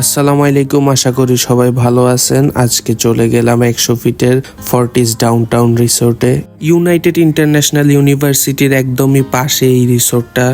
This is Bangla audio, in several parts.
আসসালামু আলাইকুম, আশা করি সবাই ভালো আছেন। আজকে চলে গেলাম একশো ফিটের ফর্টিস ডাউনটাউন রিসোর্টে। ইউনাইটেড ইন্টারন্যাশনাল ইউনিভার্সিটির একদমই পাশে এই রিসোর্টটা।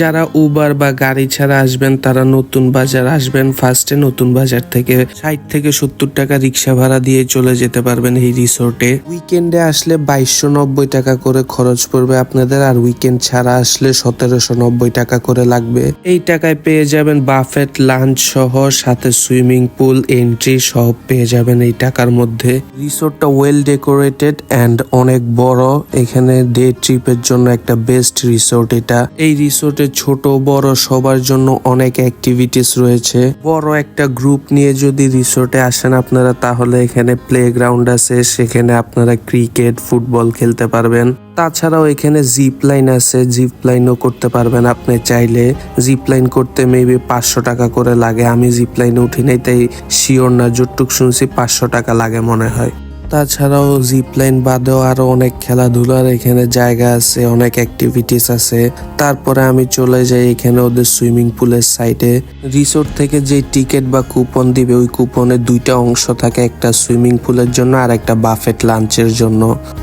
যারা উবার বা গাড়ি ছাড়া আসবেন, তারা নতুন বাজার আসবেন। ফার্স্টে নতুন বাজার থেকে ষাট থেকে সত্তর টাকা রিক্সা ভাড়া দিয়ে চলে যেতে পারবেন এই রিসোর্টে উইকেন্ডে আসলে বাইশশো নব্বই টাকা করে খরচ পড়বে আপনাদের, আর উইকেন্ড ছাড়া আসলে সতেরোশো নব্বই টাকা করে লাগবে। এই টাকায় পেয়ে যাবেন বাফেট লাঞ্চ সহ সাথে সুইমিং পুল এন্ট্রি সব পেয়ে যাবেন এই টাকার মধ্যে। রিসোর্টটা ওয়েল ডেকোরেটেড অ্যান্ড অনেক বড়। এখানে ডে ট্রিপের জন্য একটা বেস্ট রিসোর্ট এটা। এই রিসোর্টে ছোট বড় সবার জন্য অনেক অ্যাক্টিভিটিস রয়েছে। বড় একটা গ্রুপ নিয়ে যদি রিসোর্টে আসেন আপনারা, তাহলে এখানে প্লে গ্রাউন্ড আছে, সেখানে আপনারা ক্রিকেট ফুটবল খেলতে পারবেন। তাছাড়াও এখানে জিপ লাইন আছে জিপ লাইনও করতে পারবেন আপনি চাইলে। জিপ লাইন করতে মেবি পাঁচশো টাকা করে লাগে, আমি জিপ লাইনে উঠি নাই, তাই শিওর না, যতটুক শুনছি পাঁচশো টাকা লাগে মনে হয়। তাছাড়াও জিপ লাইন বাদেও আরও অনেক খেলাধুলার এখানে জায়গা আছে, অনেক অ্যাক্টিভিটিস আছে। তারপরে আমি চলে যাই এখানে ওদের সুইমিং পুলের সাইডে রিসোর্ট থেকে যে টিকিট বা কুপন দিবে, ওই কুপনে দুইটা অংশ থাকে, একটা সুইমিং পুলের জন্য আর একটা বাফেট লাঞ্চের জন্য।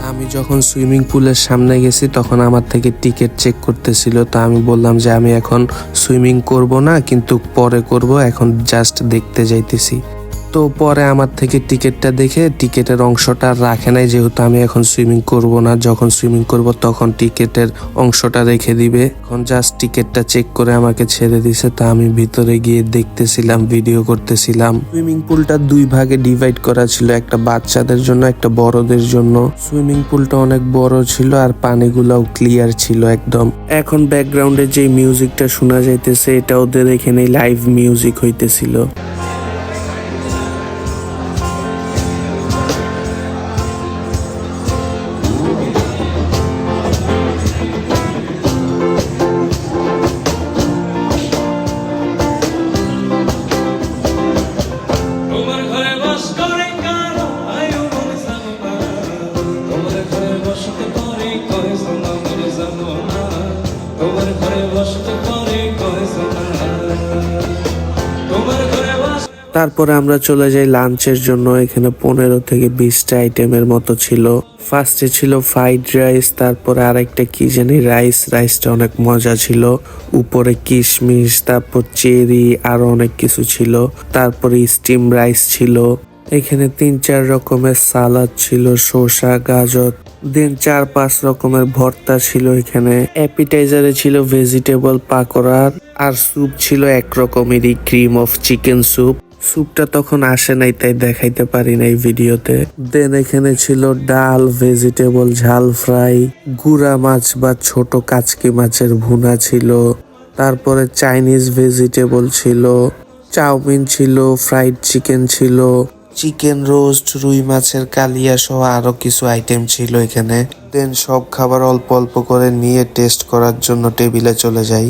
আমি যখন সুইমিং পুলের সামনে গেছি, তখন আমার থেকে টিকিট চেক করতেছিল, তো আমি বললাম যে আমি এখন সুইমিং করব না, কিন্তু পরে করব, এখন জাস্ট দেখতে যাইতেছি। তো পরে আমার থেকে টিকিটটা দেখে টিকিটের অংশটা রাখে নাই, যেহেতু আমি এখন সুইমিং করব না। যখন সুইমিং করব তখন টিকিটের অংশটা রেখে দিবে। এখন জাস্ট টিকিটটা চেক করে আমাকে ছেড়ে দিছে, তা আমি ভিতরে গিয়ে দেখতেছিলাম ভিডিও করতেছিলাম। সুইমিং পুলটা দুই ভাগে ডিভাইড করা ছিল, একটা বাচ্চাদের জন্য, একটা বড়দের জন্য। সুইমিং পুলটা অনেক বড় ছিল আর পানিগুলাও ক্লিয়ার ছিল একদম। এখন ব্যাকগ্রাউন্ডে যে মিউজিকটা শোনা যাইতেছে, এটা ওদের এখানে লাইভ মিউজিক হইতেছিল। তারপরে আমরা চলে যাই লাঞ্চের জন্য। এখানে পনেরো থেকে বিশটা আইটেমের মতো ছিল। ফার্স্টে ছিল ফ্রাইড রাইস, তারপরে আরেকটা কি জানি, রাইস। রাইসটা অনেক মজা ছিল। উপরে কিশমিশ, তারপর চেরি, আরও অনেক কিছু ছিল। তারপরে স্টিম রাইস ছিল। এখানে তিন চার রকমের সালাদ ছিল, শসা, গাজর। দেন চার পাঁচ রকমের ভর্তা ছিল এখানে। অ্যাপিটাইজারে ছিল ভেজিটেবল পাকোড়া, আর স্যুপ ছিল এক রকমেরই ক্রিম অফ চিকেন স্যুপ। স্যুপটা তখন আসে নাই, তাই দেখাইতে পারি নাই ভিডিওতে। দেন এখানে ছিল ডাল, ভেজিটেবল, ঝাল ফ্রাই, গুড়া মাছ বা ছোট কাচকি মাছের ভুনা ছিল, তারপরে চাইনিজ ভেজিটেবল ছিল, চাউমিন ছিল, ফ্রাইড চিকেন ছিল, চিকেন রোস্ট, রুই মাছের কালিয়া সহ আরও কিছু আইটেম ছিল এখানে। দেন সব খাবার অল্প অল্প করে নিয়ে টেস্ট করার জন্য টেবিলে চলে যাই।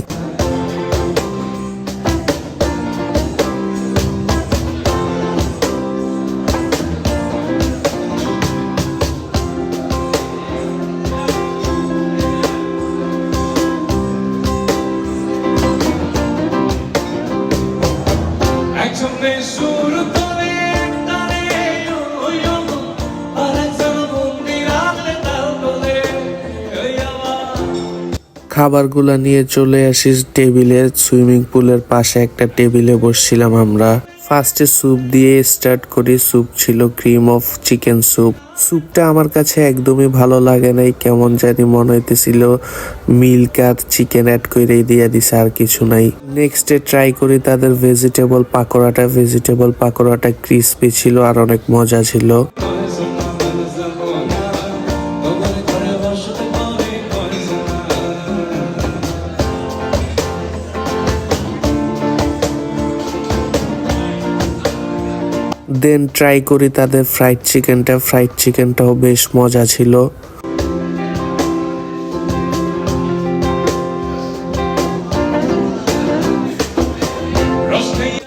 খাবারগুলা নিয়ে চলে আসি টেবিলে সুইমিং পুলের পাশে একটা টেবিলে বসছিলাম আমরা। ফার্স্টে স্যুপ দিয়ে স্টার্ট করি। স্যুপ ছিল ক্রিম অফ চিকেন স্যুপ স্যুপটা আমার কাছে একদমই ভালো লাগে নাই, কেমন জানি মনে হইতেছিল মিল্ক আর চিকেন অ্যাড করে দিয়ে দিছে, আর কিছু নাই। নেক্সটে ট্রাই করি তাদের ভেজিটেবল পাকোড়াটা। ভেজিটেবল পাকোড়াটা ক্রিস্পি ছিল আর অনেক মজা ছিল। দেন ট্রাই করি তাদের ফ্রাইড চিকেনটা ফ্রাইড চিকেনটাও বেশ মজা ছিল।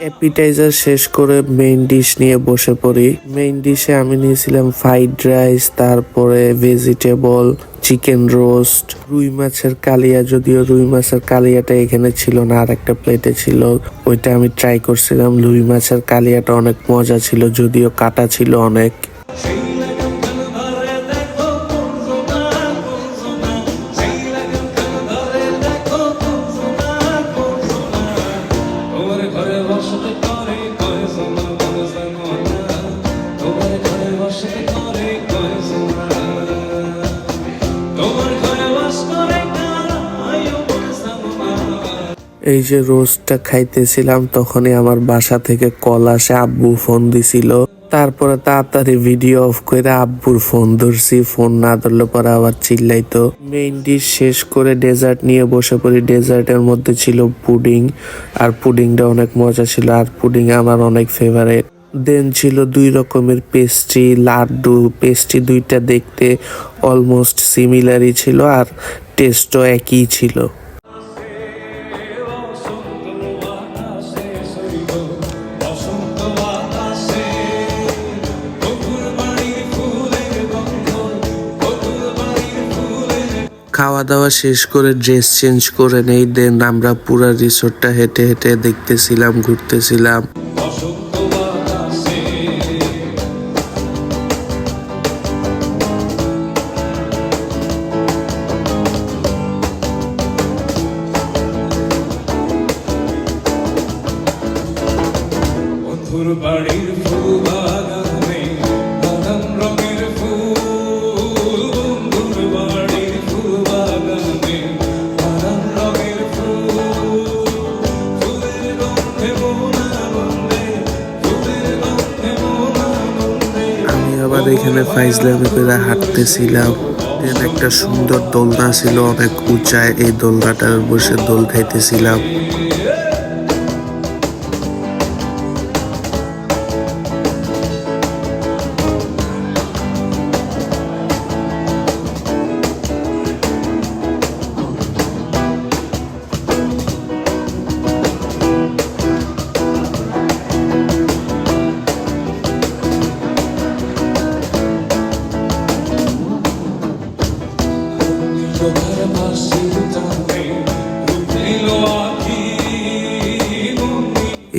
অ্যাপিটাইজার শেষ করে মেইন ডিশ নিয়ে বসে পড়ি। মেইন ডিশে আমি নিয়েছিলাম ফ্রাইড রাইস তারপরে ভেজিটেবল চিকেন রোস্ট রুই মাছের কালিয়া, যদিও রুই মাছের কালিয়াটা এখানে ছিল না আর একটা প্লেটে ছিল। ওইটা আমি ট্রাই করছিলাম, রুই মাছের কালিয়াটা অনেক মজা ছিল, যদিও কাটা ছিল অনেক। এই যে রোস্টটা খাইতেছিলাম, তখনই আমার বাসা থেকে কল আসে, আব্বু ফোন দিছিল। তারপরে তাড়াতাড়ি ভিডিও অফ করে আব্বুর ফোন ধরছি, ফোন না ধরলে পরে আবার চিল্লাইতো। মেইন ডিশ শেষ করে ডেজার্ট নিয়ে বসে পড়ি। ডেজার্টের মধ্যে ছিল পুডিং আর পুডিংটা অনেক মজা ছিল, আর পুডিং আমার অনেক ফেভারিট দেন ছিল দুই রকমের পেস্ট্রি লাড্ডু পেস্ট্রি দুইটা দেখতে অলমোস্ট সিমিলারই ছিল, আর টেস্টও একই ছিল। খাওয়া দাওয়া শেষ করে ড্রেস চেঞ্জ করে নেই দেন আমরা পুরা রিসোর্টটা হেঁটে হেঁটে দেখতেছিলাম, ঘুরতেছিলাম। বাড়ির ফুল এখানে ফাইজলামি করে হাঁটতেছিলাম। দেন একটা সুন্দর দোলনা ছিল, অনেক উঁচায় এই দোলনাটার বসে দোল খাইতেছিলাম।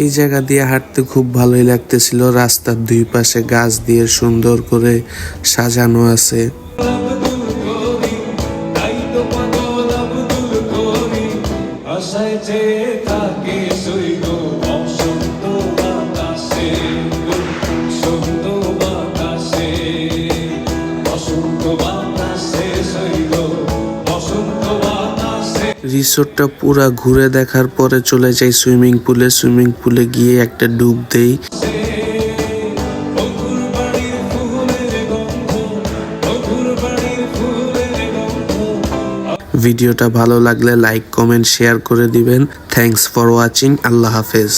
এই জায়গা দিয়ে হাঁটতে খুব ভালোই লাগতেছিল। রাস্তার দুই পাশে গাছ দিয়ে সুন্দর করে সাজানো আছে। রিসোর্টটা পুরা ঘুরে দেখার পরে চলে যাই সুইমিং পুলে সুইমিং পুলে গিয়ে একটা ডুব দেই। ভিডিওটা ভালো লাগলে লাইক কমেন্ট শেয়ার করে দিবেন। থ্যাংকস ফর ওয়াচিং আল্লাহ হাফেজ।